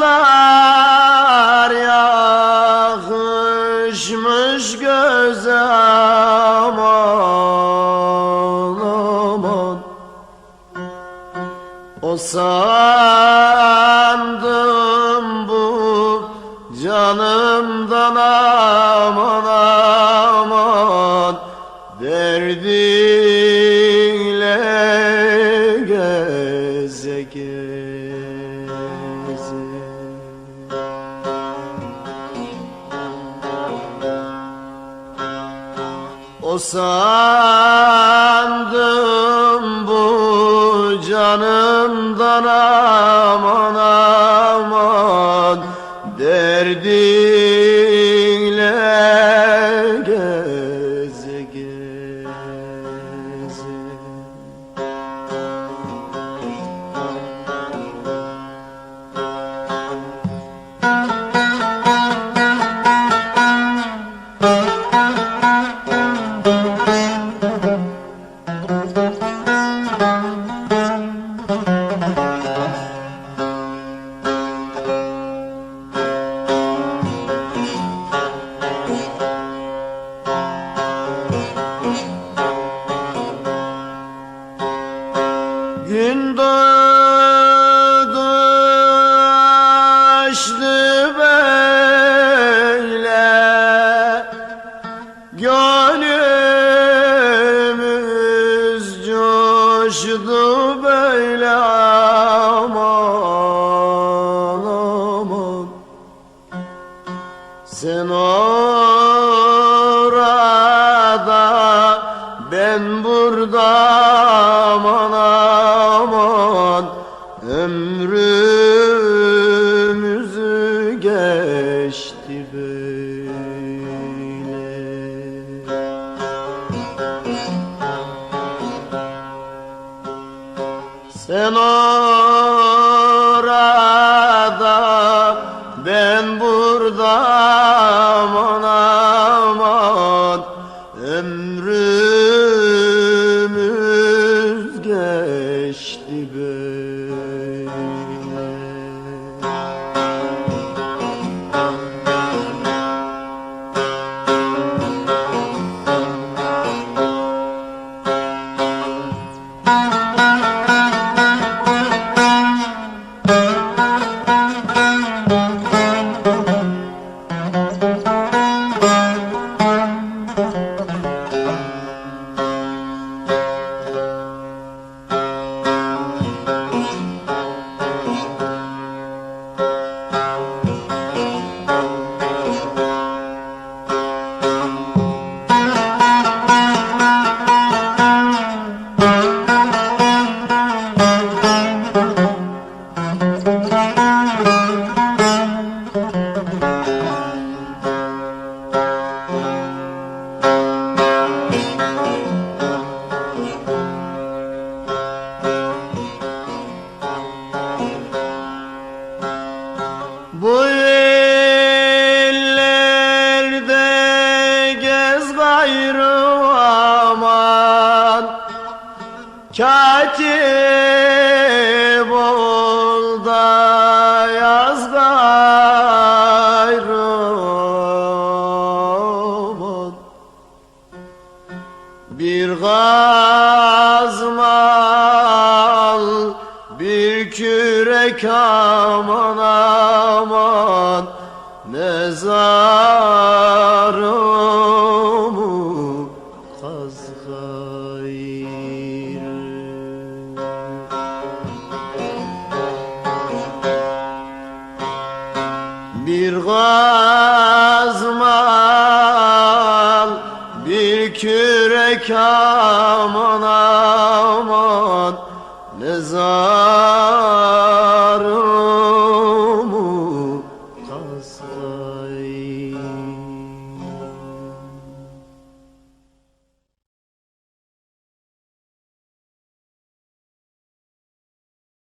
Kaşlar yakışmış göze aman aman. O sandım O sandım bu canımdan Gün doğdu açtı böyle. Gönlümüz coştu Sen orada ben burada Sen orada ben burada aman aman. Ömrümüz kürek aman aman Mezarımı kaz gayrı. Bir gazmal bir kürek aman